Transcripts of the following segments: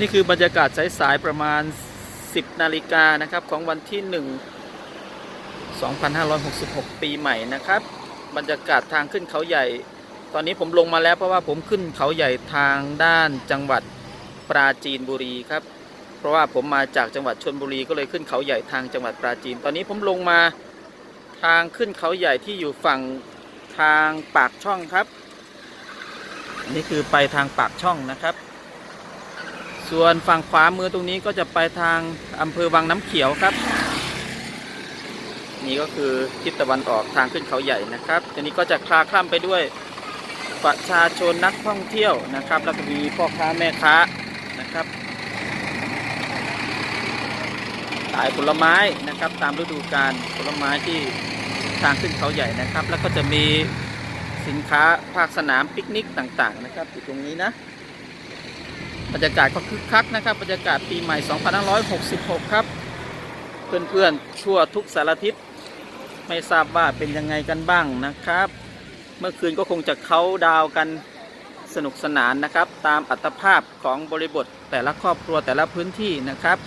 นี่คือบรรยากาศสายๆประมาณ 10 นาฬิกานะครับของวันที่ 1 2566 ปีใหม่นะครับ บรรยากาศทางขึ้นเขาใหญ่ ตอนนี้ผมลงมาแล้วเพราะว่าผมขึ้นเขาใหญ่ทางด้านจังหวัดปราจีนบุรีครับ เพราะว่าผมมาจากจังหวัดชนบุรีก็เลยขึ้นเขาใหญ่ทางจังหวัดปราจีน ตอนนี้ผมลงมาทางขึ้นเขาใหญ่ที่อยู่ฝั่งทางปากช่องครับนี่คือไปทางปากช่องนะครับ ส่วนฝั่งขวามือตรงนี้ก็จะไปทางอำเภอวังน้ำเขียวครับ นี่ก็คือทิศตะวันออกทางขึ้นเขาใหญ่นะครับทีนี้ก็จะคลาคล่ำไปด้วยประชาชนนักท่องเที่ยวนะครับแล้วก็มีพ่อค้าแม่ค้านะครับขายผลไม้นะครับตามฤดูกาลผลไม้ที่ทางขึ้นเขาใหญ่นะครับ แล้วก็จะมีสินค้าภาคสนามปิกนิกต่างๆนะครับอยู่ตรงนี้นะ บรรยากาศก็คึกคักนะครับ บรรยากาศปีใหม่ 2566 ครับ เพื่อนๆทั่วทุกสารทิศ ไม่ทราบว่าเป็นยังไงกันบ้างนะครับ เมื่อคืนก็คงจะเขาดาวกันสนุกสนานนะครับ ตามอัตภาพของบริบทแต่ละครอบครัวแต่ละพื้นที่นะครับ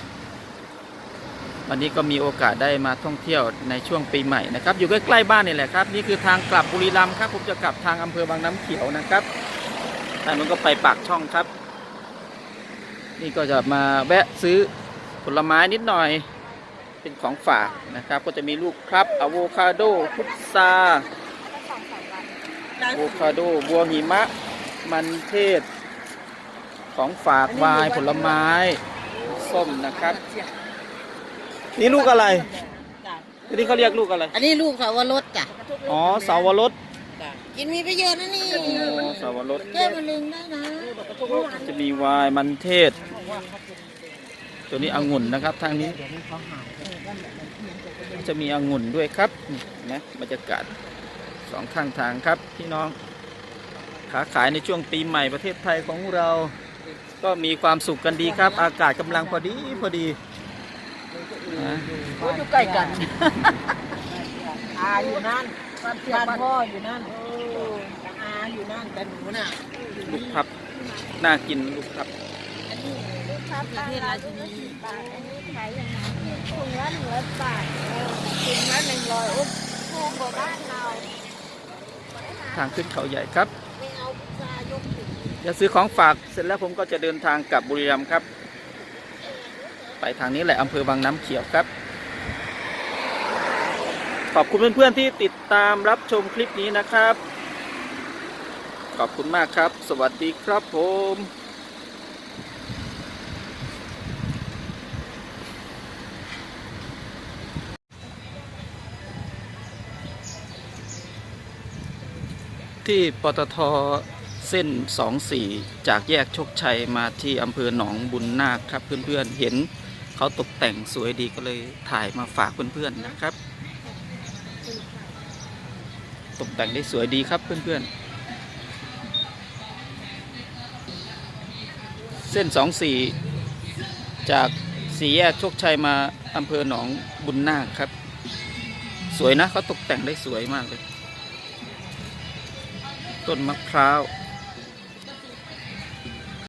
วันนี้ก็มีโอกาสได้มาท่องเที่ยวในช่วงปีใหม่นะครับ อยู่ใกล้ๆบ้านนี่แหละครับ นี่คือทางกลับบุรีรัมย์ครับ ผมจะกลับทางอำเภอบางน้ำเขียวนะครับทางนั้นก็ไปปากช่องครับ นี่ก็จะมาแวะซื้อผลไม้นิดหน่อยเป็นของฝากนะครับ ก็จะมีลูกครับอะโวคาโดพุทราอะโวคาโดบัวหิมะ มันเทศ ของฝากวายผลไม้ ส้มนะครับ นี่ลูกอะไรอันนี้เขาเรียกลูกอะไร อันนี้ลูกสาวรสจ้ะอ๋อเสาวรส กินมีประโยชน์นะนี่อ๋อเสาวรสแก้มะเร็งได้นะจะมีวายมันเทศ ตัวนี้องุ่นนะครับทางนี้ จะมีองุ่นด้วยครับนะบรรยากาศสองข้างทางครับพี่น้องขาขายในช่วงปีใหม่ประเทศไทยของเรา ก็มีความสุขกันดีครับ อากาศกำลังพอดีพอดีนะอยู่ใกล้กันอาอยู่นั่น บ้านพ่ออยู่นั่นอาอยู่นั่นแต่หนูน่ะลูกพับ น่ากินลูกพับประเทศราชินีบาท อันนี้ขายยังไงถุงละหนึ่งร้อยบาทเออถุงละหนึ่งร้อยอุ๊บถูกกว่าบ้านเราทางขึ้นเขาใหญ่ครับ ไม่เอาพุทรายกถึงจะซื้อของฝากเสร็จแล้วผมก็จะเดินทางกลับบุรีรัมย์ครับ ไปทางนี้แหละอำเภอบางน้ำเขียวครับ ขอบคุณเพื่อนๆที่ติดตามรับชมคลิปนี้นะครับ ขอบคุณมากครับ สวัสดีครับผมที่ปตทเส้น 24 จากแยกโชคชัยมาที่อำเภอหนองบุญนาคครับเพื่อนๆเห็นเขาตกแต่งสวยดีก็เลยถ่ายมาฝากเพื่อนๆนะครับ กแต่งได้สวยดีครับเพื่อนๆ เส้น 24 จากสี่แยกโชคชัยมาอำเภอหนองบุญนาคครับ สวยนะเขาตกแต่งได้สวยมากเลย ต้นมะพร้าว